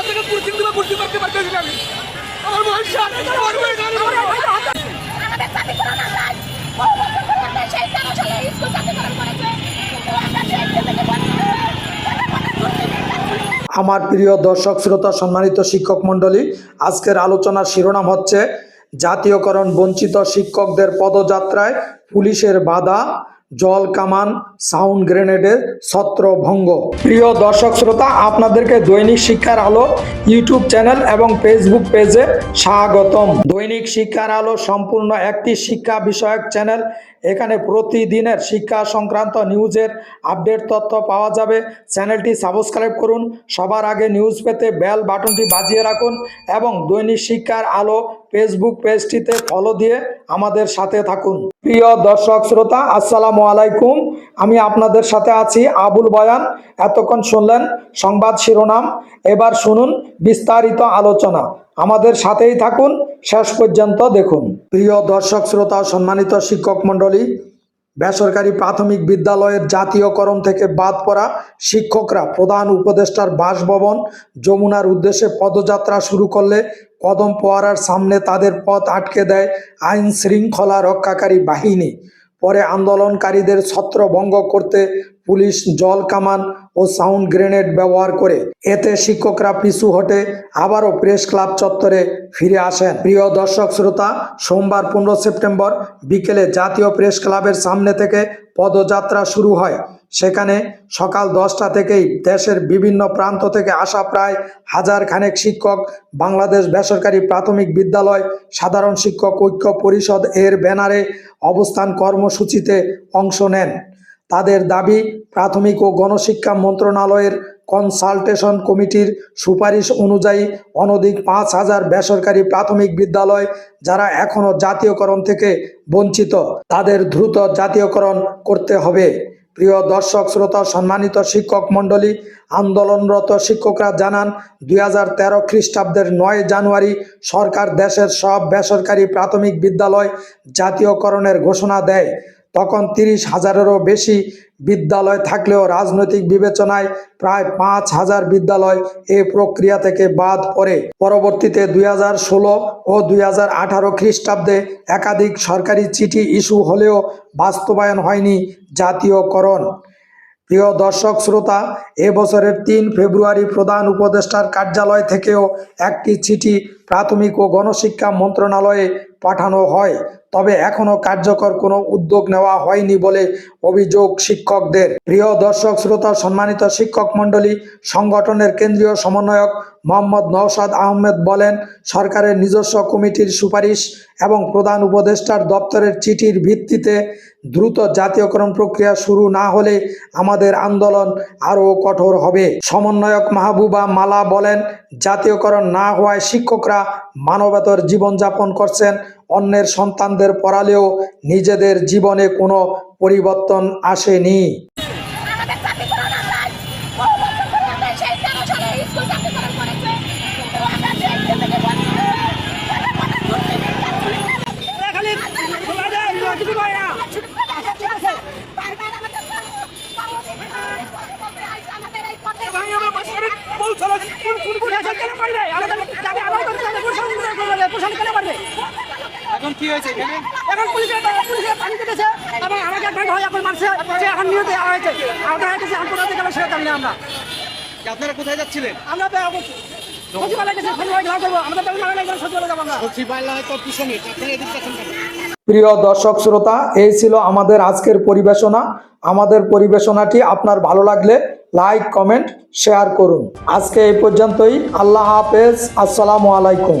আপনাকে দিবা করতে পারতেছি আমি আমার বয়স প্রিয় দর্শক শ্রোতা সম্মানিত শিক্ষক মণ্ডলী আজকের আলোচনার শিরোনাম হচ্ছে জাতীয়করণ বঞ্চিত শিক্ষকদের পদযাত্রায় পুলিশের বাধা। জল কামান, সাউন্ড গ্রেনেডের ছত্রভঙ্গ। প্রিয় দর্শক শ্রোতা, আপনাদেরকে দৈনিক শিক্ষার আলো ইউটিউব চ্যানেল এবং ফেসবুক পেজে স্বাগতম। দৈনিক শিক্ষার আলো সম্পূর্ণ একটি শিক্ষা বিষয়ক চ্যানেল। এখানে প্রতিদিনের শিক্ষা সংক্রান্ত নিউজের আপডেট তথ্য পাওয়া যাবে। চ্যানেলটি সাবস্ক্রাইব করুন। সবার আগে নিউজ পেতে বেল বাটনটি বাজিয়ে রাখুন এবং দৈনিক শিক্ষার আলো ফেসবুক পেজটিতে ফলো দিয়ে আমাদের সাথে থাকুন। প্রিয় দর্শক শ্রোতা, আসসালামু আলাইকুম। আমি আপনাদের সাথে আছি আবুল বয়ান। এতক্ষণ শুনলেন সংবাদ শিরোনাম। এবার শুনুন বিস্তারিত আলোচনা। আমাদের সাথেই থাকুন। শেষ পর্যন্ত দেখুন। প্রিয় দর্শক শ্রোতা, সম্মানিত শিক্ষক মণ্ডলী বেসরকারি প্রাথমিক বিদ্যালয়ের জাতীয়করণ থেকে বাদ পড়া শিক্ষকরা প্রধান উপদেষ্টার বাসভবন যমুনার উদ্দেশ্যে পদযাত্রা শুরু করলে কদম পোয়ারার সামনে তাদের পথ আটকে দেয় আইন শৃঙ্খলা রক্ষাকারী বাহিনী। পরে আন্দোলনকারীদের ছত্রভঙ্গ করতে পুলিশ জল কামান ও সাউন্ড গ্রেনেড ব্যবহার করে। এতে শিক্ষকরা পিছু হটে, আবারও প্রেস ক্লাব চত্বরে ফিরে আসেন। প্রিয় দর্শক শ্রোতা, সোমবার পনেরো সেপ্টেম্বর বিকেলে জাতীয় প্রেস ক্লাবের সামনে থেকে পদযাত্রা শুরু হয়। সেখানে সকাল দশটা থেকেই দেশের বিভিন্ন প্রান্ত থেকে আসা প্রায় হাজার খানেক শিক্ষক, বাংলাদেশ বেসরকারি প্রাথমিক বিদ্যালয়, সাধারণ শিক্ষক ঐক্য পরিষদ এর ব্যানারে অবস্থান কর্মসূচিতে অংশ নেন। তাদের দাবি, প্রাথমিক ও গণশিক্ষা মন্ত্রণালয়ের কনসালটেশন কমিটির সুপারিশ অনুযায়ী অনধিক পাঁচ হাজার বেসরকারি প্রাথমিক বিদ্যালয় যারা এখনও জাতীয়করণ থেকে বঞ্চিত, তাদের দ্রুত জাতীয়করণ করতে হবে। প্রিয় দর্শক, শ্রোতা, সম্মানিত শিক্ষক মণ্ডলী, আন্দোলনরত শিক্ষকরা জানান, দুই হাজার তেরো খ্রিস্টাব্দের নয় জানুয়ারি সরকার দেশের সব বেসরকারি প্রাথমিক বিদ্যালয় জাতীয়করণের ঘোষণা দেয়। তখন তিরিশ হাজারেরও বেশি বিদ্যালয় থাকলেও রাজনৈতিক বিবেচনায় প্রায় পাঁচ হাজার বিদ্যালয় এ প্রক্রিয়া থেকে বাদ পড়ে। পরবর্তীতে দুই হাজার ষোলো ও দুই হাজার আঠারো খ্রিস্টাব্দে একাধিক সরকারি চিঠি ইস্যু হলেও বাস্তবায়ন হয়নি জাতীয়করণ। প্রিয় দর্শক শ্রোতা এবছরের তিন ফেব্রুয়ারি প্রধান উপদেষ্টার কার্যালয় থেকেও একটি চিঠি প্রাথমিক ও গণশিক্ষা মন্ত্রণালয়ে পাঠানো হয়, তবে এখনও কার্যকর কোনো উদ্যোগ নেওয়া হয়নি বলে অভিযোগ শিক্ষকদের। প্রিয় দর্শক, শ্রোতা, সম্মানিত শিক্ষক মণ্ডলী, সংগঠনের কেন্দ্রীয় সমন্বয়ক মোহাম্মদ নওশাদ আহমেদ বলেন, সরকারের নিজস্ব কমিটির সুপারিশ এবং প্রধান উপদেষ্টার দপ্তরের চিঠির ভিত্তিতে দ্রুত জাতীয়করণ প্রক্রিয়া শুরু না হলে আমাদের আন্দোলন আরও কঠোর হবে। সমন্বয়ক মাহবুবা মালা বলেন, জাতীয়করণ না হওয়ায় শিক্ষকরা মানবেতর জীবনযাপন করছেন অন্যের সন্তানদের পড়ালেও নিজেদের জীবনে কোনো পরিবর্তন আসেনি আমাদের জাতিকরণ আন্দাজ বহু বছর পূর্বে সেই তেরো সালে স্কুল জাতিকরণ করেছে কিন্তু আমরা সেই থেকে বঞ্চিত খালি খোলা যায়, কিছু পাই না। বারবার আমাদের আমাদের এই পথে ভাই, আমার পাশে আমি পৌঁছালো। কোন- কোন- কোন এসে কেন পারি নাই? আমাদের দাবি আদায় করতে হবে, প্রশাসন করবে, প্রশাসন কেন পারবে? এখন কি হয়েছে এখানে। এখন পুলিশের পুলিশের পানি কেটেছে এবং আমাকে এখন সে এখন নিহত হয়েছে। আহত হয়েছে আমি কোথা থেকে সেটা জানি আমরা। আপনারা কোথায় যাচ্ছিলেন? আমরা মানা প্রিয় দর্শক শ্রোতা এই ছিল আমাদের আজকের পরিবেশনা। আমাদের পরিবেশনাটি আপনার ভালো লাগলে লাইক কমেন্ট শেয়ার করুন। আজকে এই পর্যন্তই। আল্লাহ হাফেজ। আসসালামু আলাইকুম।